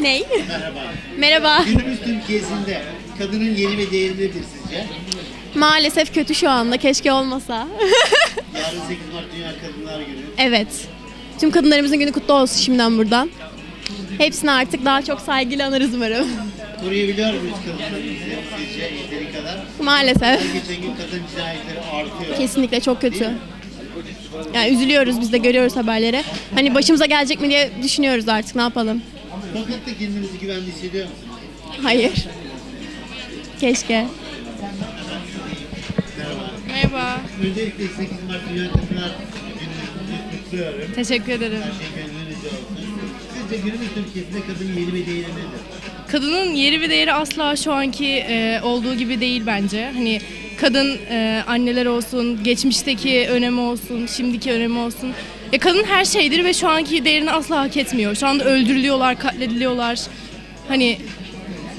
Ney? Merhaba. Merhaba. Günümüz Türkiye'sinde kadının yeri ve değeri nedir sizce? Maalesef kötü şu anda. Keşke olmasa. Yarın 8 Mart Dünya Kadınlar Günü. evet. Tüm kadınlarımızın günü kutlu olsun şimdiden buradan. Hepsini artık daha çok saygıyla anarız umarım. Koruyabiliyor muyuz kadınlarımızı sizce yeteri kadar? Maalesef. Her geçen gün kadın cinayetleri artıyor. Kesinlikle çok kötü. Yani üzülüyoruz biz de görüyoruz haberleri. Hani başımıza gelecek mi diye düşünüyoruz artık ne yapalım. Sokakta kendinizi güvende hissediyor musunuz? Hayır. Keşke. Merhaba. Öncelikle 8 Mart Dünya Kadınlar Günü'nü kutluyorum. Teşekkür ederim. Her şey gönlünüzce olsun. Sizce günümüz Türkiye'sinde kadının yeri ve değeri nedir? Kadının yeri ve değeri asla şu anki e, olduğu gibi değil bence. Hani kadın e, anneler olsun, geçmişteki önemi olsun, şimdiki önemi olsun. Ya kadın her şeydir ve şu anki değerini asla hak etmiyor. Şu anda öldürülüyorlar, katlediliyorlar. Hani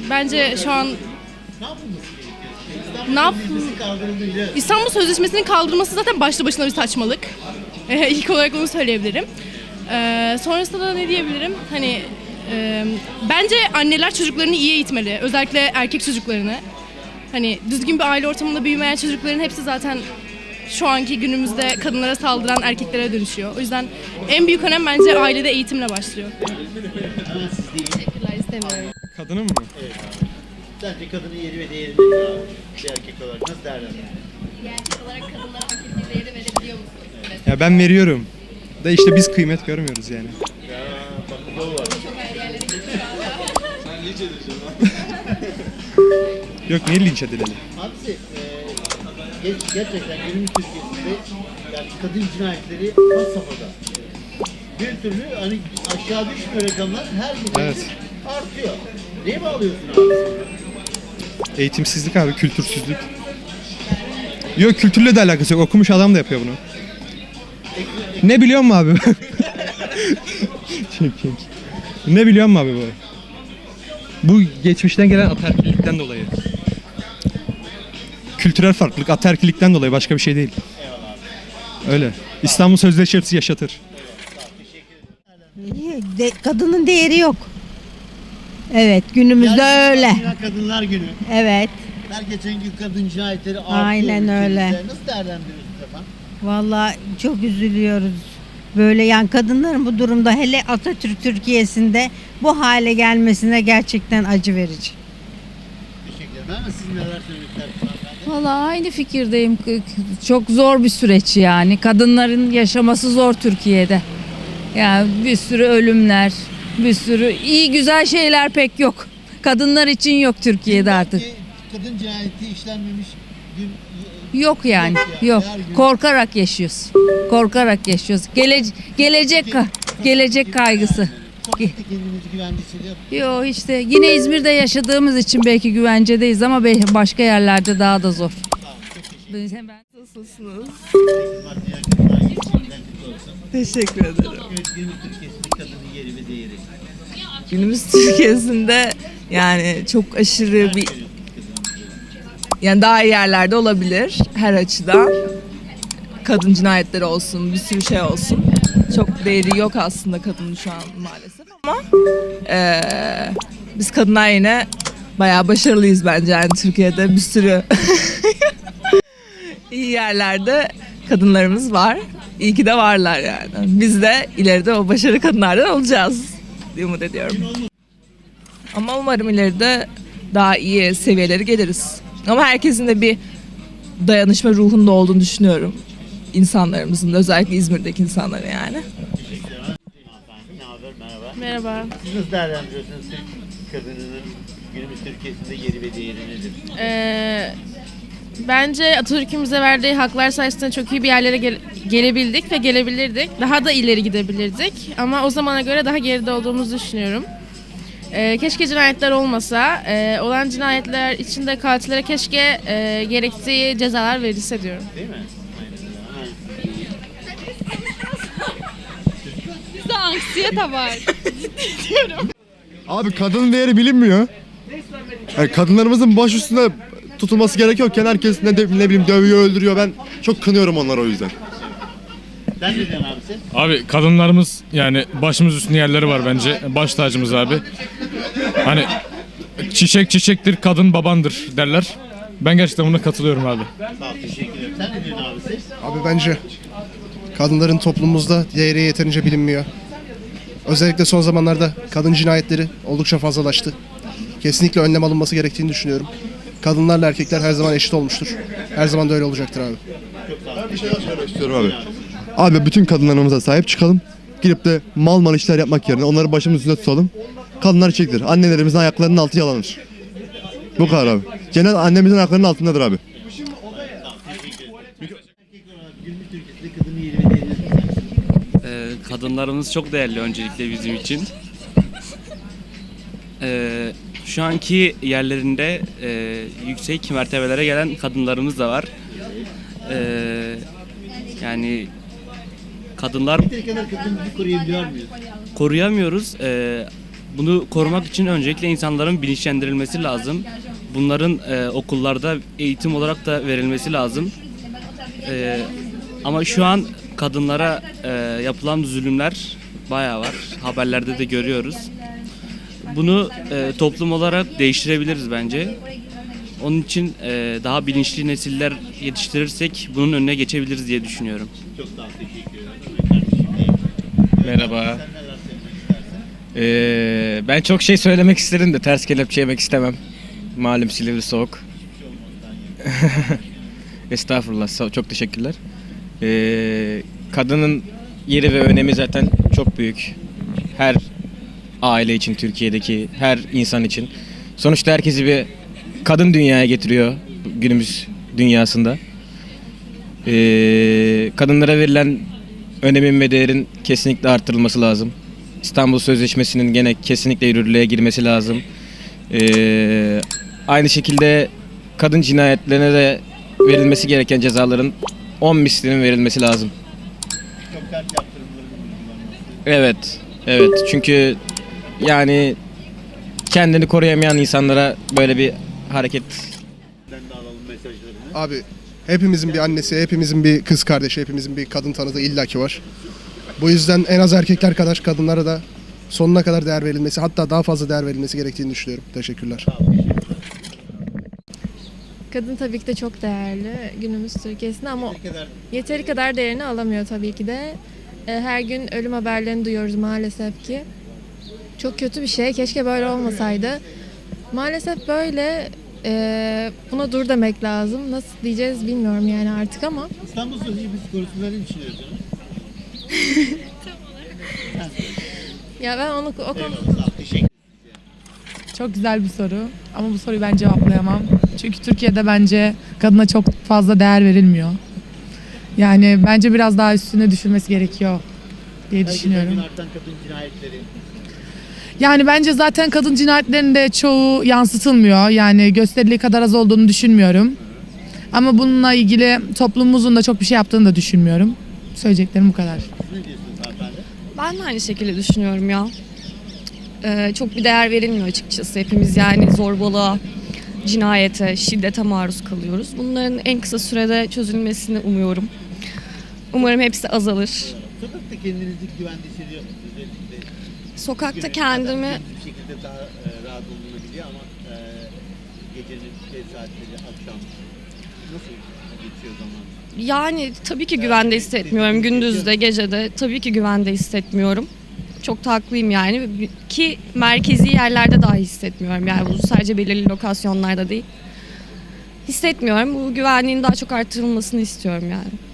bence şu an Ne yapılması gerekiyor? Ne yap- Sözleşmesi kaldırıldı biliyoruz. İstanbul Sözleşmesi'nin kaldırılması zaten başlı başına bir saçmalık. İlk olarak onu söyleyebilirim. Ee, sonrasında da ne diyebilirim? Hani e, bence anneler çocuklarını iyi eğitmeli. Özellikle erkek çocuklarını. Hani düzgün bir aile ortamında büyümeyen çocukların hepsi zaten şu anki günümüzde kadınlara saldıran erkeklere dönüşüyor. O yüzden en büyük önem bence ailede eğitimle başlıyor. Siz değil. Kadının mı? Sence kadının yeri ve değeri nedir abi? Bir erkek olarak nasıl değerlendiriyorsun? Ya ben veriyorum. Da işte biz kıymet görmüyoruz yani. Ya bak bu da var. Yok niye linç edilelim? Abisi, e, gerçekten günümüz Türkiye'sinde yani kadın cinayetleri has safhada. Bir türlü hani aşağı düşmüyor rakamlar her geçen Evet. gün artıyor. Neye bağlıyorsun abi? Eğitimsizlik abi, kültürsüzlük. Yok kültürle de alakası yok. Okumuş adam da yapıyor bunu. Ne biliyor musun abi? çek çek. Ne biliyor musun abi bu? Bu geçmişten gelen ataerkillikten dolayı. Kültürel farklılık ataerkillikten dolayı başka bir şey değil. Öyle. İstanbul Sözleşmesi yaşatır. De- kadının değeri yok. Evet günümüzde Yani öyle. Dünya Kadınlar Günü. Evet. Her geçen gün kadın cinayetleri artıyor. Aynen öyle. Nasıl değerlendiriyorsunuz efendim? Vallahi çok üzülüyoruz. Böyle yani kadınların bu durumda hele Atatürk Türkiye'sinde bu hale gelmesine gerçekten acı verici. Teşekkür ederim. Ama siz neler istersiniz? Valla aynı fikirdeyim. Çok zor bir süreç yani. Kadınların yaşaması zor Türkiye'de. Yani bir sürü ölümler, bir sürü iyi güzel şeyler pek yok. Kadınlar için yok Türkiye'de artık. Kadın cinayeti işlenmemiş gün Yok yani. Yok. Korkarak yaşıyoruz. Korkarak yaşıyoruz. Gele gelecek ka- gelecek kaygısı. sokakta kendinizi güvende hissediyor musunuz? Yo işte yine İzmir'de yaşadığımız için belki güvencedeyiz ama be- başka yerlerde daha da zor. Biz hemen Nasılsınız? Teşekkür ederim. Evet, günümüz Türkiye'sinde kadının yeri ve değeri. Günümüz Türkiye'sinde yani çok aşırı bir yani daha iyi yerlerde olabilir her açıdan. Kadın cinayetleri olsun, bir sürü şey olsun. Çok değeri yok aslında kadının şu an maalesef ama eee, biz kadınlar yine bayağı başarılıyız bence yani Türkiye'de bir sürü iyi yerlerde kadınlarımız var. İyi ki de varlar yani. Biz de ileride o başarılı kadınlardan olacağız diye umut ediyorum. Ama umarım ileride daha iyi seviyelere geliriz. Ama herkesin de bir dayanışma ruhunda olduğunu düşünüyorum. İnsanlarımızın da özellikle İzmir'deki insanların yani. Hanımefendi? Merhaba. Merhaba. Siz nasıl değerlendiriyorsunuz Türk kadınının günümüz Türkiye'sinde yeri ve değeri nedir? Ee, bence Atatürk'ün bize verdiği haklar sayesinde çok iyi bir yerlere gel- gelebildik ve gelebilirdik. Daha da ileri gidebilirdik. Ama o zamana göre daha geride olduğumuzu düşünüyorum. Ee, keşke cinayetler olmasa. Ee, olan cinayetler içinde katillere keşke e, gerektiği cezalar verilse diyorum. Değil mi? Abi kadının değeri bilinmiyor. Yani kadınlarımızın baş üstünde tutulması gerekiyorken herkes ne, de, ne bileyim dövüyor öldürüyor. Ben çok kınıyorum onları o yüzden. Sen ne diyorsun abi sen? Abi kadınlarımız yani başımız üstünde yerleri var bence. Baş tacımız abi. Hani çiçek çiçektir, kadın babandır derler. Ben gerçekten buna katılıyorum abi. Sağ ol, teşekkür ederim. Sen ne diyorsun abi sen? Abi bence kadınların toplumumuzda değeri yeterince bilinmiyor. Özellikle son zamanlarda kadın cinayetleri oldukça fazlalaştı. Kesinlikle önlem alınması gerektiğini düşünüyorum. Kadınlarla erkekler her zaman eşit olmuştur. Her zaman da öyle olacaktır abi. Bir şey daha söylemek istiyorum abi. Abi bütün kadınlarımıza sahip çıkalım. Girip de mal mal işler yapmak yerine onları başımız üstünde tutalım. Kadınlar çiçektir. Annelerimizin ayaklarının altı yalanır. Bu kadar abi. Cennet annemizin ayaklarının altındadır abi. Ee, kadınlarımız çok değerli öncelikle bizim için. Ee, şu anki yerlerinde e, yüksek mertebelere gelen kadınlarımız da var. Ee, yani kadınlar kadar kadınımızı koruyabiliyor muyuz? koruyamıyoruz. Ee, bunu korumak için öncelikle insanların bilinçlendirilmesi lazım. Bunların e, okullarda eğitim olarak da verilmesi lazım. Ee, ama şu an kadınlara e, yapılan zulümler bayağı var. Haberlerde de görüyoruz. Bunu e, toplum olarak değiştirebiliriz bence. Onun için e, daha bilinçli nesiller yetiştirirsek bunun önüne geçebiliriz diye düşünüyorum. Çok sağ ol, teşekkür ederim. Merhaba. Ee, ben çok şey söylemek isterim de ters kelepçe yemek istemem. Malum Silivri soğuk. Estağfurullah. sağ- Çok teşekkürler. Ee, kadının yeri ve önemi zaten çok büyük. Her aile için, Türkiye'deki her insan için. Sonuçta herkesi bir kadın dünyaya getiriyor günümüz dünyasında. Ee, kadınlara verilen önemin ve değerin kesinlikle artırılması lazım. İstanbul Sözleşmesi'nin gene kesinlikle yürürlüğe girmesi lazım. Ee, aynı şekilde kadın cinayetlerine de verilmesi gereken cezaların 10 mislinin verilmesi lazım. Evet, evet. Çünkü yani kendini koruyamayan insanlara böyle bir hareket Ben de alalım mesajlarını. Abi hepimizin bir annesi, hepimizin bir kız kardeşi, hepimizin bir kadın tanıdığı illaki var. Bu yüzden en az erkekler kadar kadınlara da sonuna kadar değer verilmesi hatta daha fazla değer verilmesi gerektiğini düşünüyorum. Teşekkürler. Kadın tabii ki de çok değerli günümüz Türkiye'sinde ama kadar yeteri kadar değerini alamıyor tabii ki de. E, Her gün ölüm haberlerini duyuyoruz maalesef ki. Çok kötü bir şey. Keşke böyle olmasaydı. Maalesef böyle. E, buna dur demek lazım. Nasıl diyeceğiz bilmiyorum yani artık ama. İstanbul Sözleşmesi konusunda ne düşünüyorsunuz? Ya ben onu o konu Çok güzel bir soru ama bu soruyu ben cevaplayamam. Çünkü Türkiye'de bence kadına çok fazla değer verilmiyor. Yani bence biraz daha üstüne düşülmesi gerekiyor diye Her geçen gün düşünüyorum. artan kadın cinayetleri. Yani bence zaten kadın cinayetlerinde çoğu yansıtılmıyor. Yani gösterildiği kadar az olduğunu düşünmüyorum. Ama bununla ilgili toplumumuzun da çok bir şey yaptığını da düşünmüyorum. Söyleyeceklerim bu kadar. Siz ne diyorsunuz hanımefendi? Ben de aynı şekilde düşünüyorum ya. Ee, çok bir değer verilmiyor açıkçası. Hepimiz yani zorbalığa, cinayete, şiddete maruz kalıyoruz. Bunların en kısa sürede çözülmesini umuyorum. Umarım hepsi azalır. Sokakta kendinizi güvende hissediyor musunuz? Özellikle Sokakta kendimi bir şekilde daha e, rahat olunabiliyor ama e, gecenin saatleri, akşam nasıl geçiyor zaman? yani tabii ki güvende hissetmiyorum. Gündüzde, gecede tabii ki güvende hissetmiyorum. Çok da haklıyım yani. Ki merkezi yerlerde dahi hissetmiyorum. Yani bu sadece belirli lokasyonlarda değil. Hissetmiyorum. Bu güvenliğin daha çok artırılmasını istiyorum yani.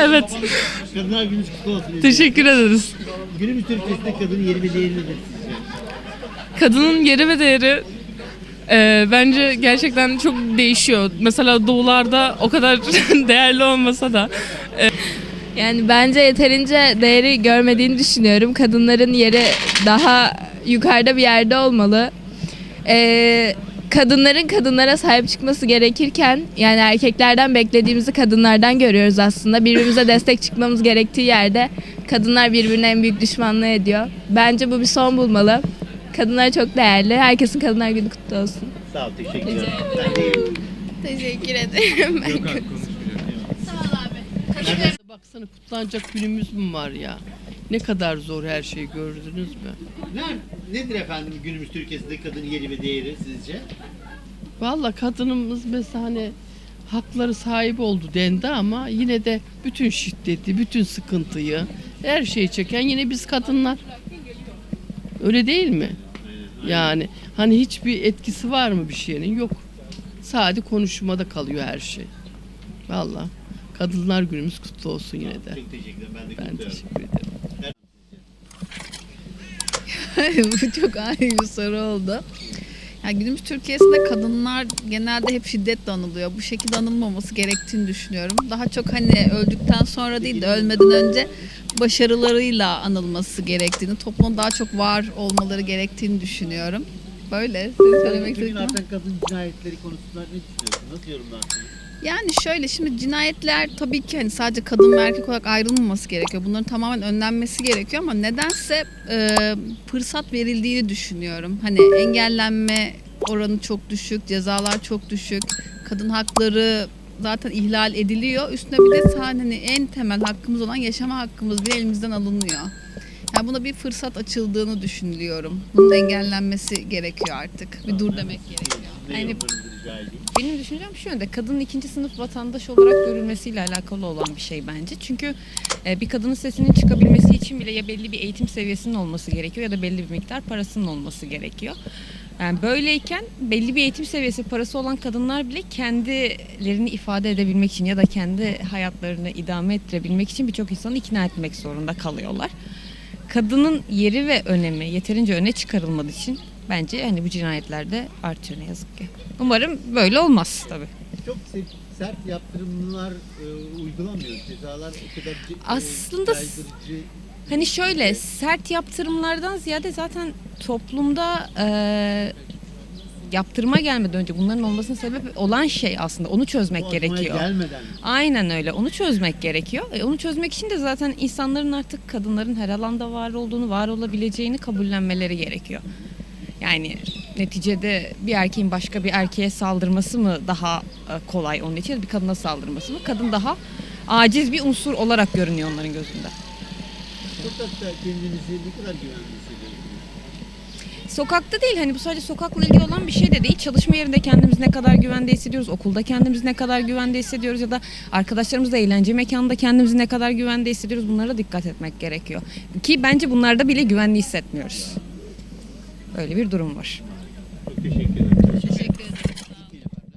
Evet, Kadınlar Günü kutlu olsun. teşekkür ederiz. Günümüz Türkiye'sinde kadının yeri ve değeri nedir? Kadının yeri ve değeri e, bence gerçekten çok değişiyor. Mesela doğularda o kadar değerli olmasa da Yani bence yeterince değeri görmediğini düşünüyorum. Kadınların yeri daha yukarıda bir yerde olmalı. Ee, kadınların kadınlara sahip çıkması gerekirken yani erkeklerden beklediğimizi kadınlardan görüyoruz aslında. Birbirimize destek çıkmamız gerektiği yerde kadınlar birbirine en büyük düşmanlığı ediyor. Bence bu bir son bulmalı. Kadınlar çok değerli. Herkesin Kadınlar Günü kutlu olsun. Sağ ol, teşekkür ederim. Teşekkür ederim. Baksana kutlanacak günümüz mü var ya? Ne kadar zor her şeyi gördünüz mü? Ne, nedir efendim günümüz Türkiye'sinde kadın yeri ve değeri sizce? Valla kadınımız mesela hani hakları sahip oldu dendi ama yine de bütün şiddeti, bütün sıkıntıyı, her şeyi çeken yine biz kadınlar. Öyle değil mi? Yani hani hiçbir etkisi var mı bir şeyin? Yok. Sadece konuşmada kalıyor her şey. Valla. Kadınlar günümüz kutlu olsun yine de. Çok teşekkür ederim. Ben de Ben teşekkür ederim. Bu çok ani bir soru oldu. Yani günümüz Türkiye'sinde kadınlar genelde hep şiddetle anılıyor. Bu şekilde anılmaması gerektiğini düşünüyorum. Daha çok hani öldükten sonra değil de ölmeden önce başarılarıyla anılması gerektiğini, toplumun daha çok var olmaları gerektiğini düşünüyorum. Böyle. Sizin söylemek Bugün istediğiniz kadın cinayetleri konusunda ne düşünüyorsun? Nasıl yorumlarsınız? Yani şöyle şimdi cinayetler tabii ki hani sadece kadın ve erkek olarak ayrılmaması gerekiyor. Bunların tamamen önlenmesi gerekiyor ama nedense e, fırsat verildiğini düşünüyorum. Hani engellenme oranı çok düşük, cezalar çok düşük, kadın hakları zaten ihlal ediliyor. Üstüne bir de sadece hani en temel hakkımız olan yaşama hakkımız bile elimizden alınıyor. Yani buna bir fırsat açıldığını düşünüyorum. Bunun engellenmesi gerekiyor artık. Bir dur demek gerekiyor. Yani- rica edeyim? Benim düşüncem şu yönde kadının ikinci sınıf vatandaş olarak görülmesiyle alakalı olan bir şey bence. Çünkü e, bir kadının sesinin çıkabilmesi için bile ya belli bir eğitim seviyesinin olması gerekiyor ya da belli bir miktar parasının olması gerekiyor. Yani böyleyken belli bir eğitim seviyesi parası olan kadınlar bile kendilerini ifade edebilmek için ya da kendi hayatlarını idame ettirebilmek için birçok insanı ikna etmek zorunda kalıyorlar. Kadının yeri ve önemi yeterince öne çıkarılmadığı için bence hani bu cinayetler de artıyor ne yazık ki. Umarım böyle olmaz tabii. Çok se- sert yaptırımlar e, uygulanmıyor. Cezalar o kadar ce- e, Aslında caydırıcı Hani şöyle sert yaptırımlardan ziyade zaten toplumda eee yaptırıma gelmeden önce bunların olmasının sebebi olan şey aslında onu çözmek aşamaya gerekiyor. gelmeden Aynen öyle. Onu çözmek gerekiyor. E, onu çözmek için de zaten insanların artık kadınların her alanda var olduğunu, var olabileceğini kabullenmeleri gerekiyor. Yani neticede bir erkeğin başka bir erkeğe saldırması mı daha e, kolay onun için, bir kadına saldırması mı? Kadın daha aciz bir unsur olarak görünüyor onların gözünde. sokakta kendinizi ne kadar güvenli hissediyorsunuz? Sokakta değil hani bu sadece sokakla ilgili olan bir şey de değil. Çalışma yerinde kendimizi ne kadar güvende hissediyoruz, okulda kendimizi ne kadar güvende hissediyoruz ya da arkadaşlarımızla eğlence mekanında kendimizi ne kadar güvende hissediyoruz bunlara dikkat etmek gerekiyor. Ki bence bunlarda bile güvenli hissetmiyoruz. Öyle bir durum var. Çok teşekkür ederim.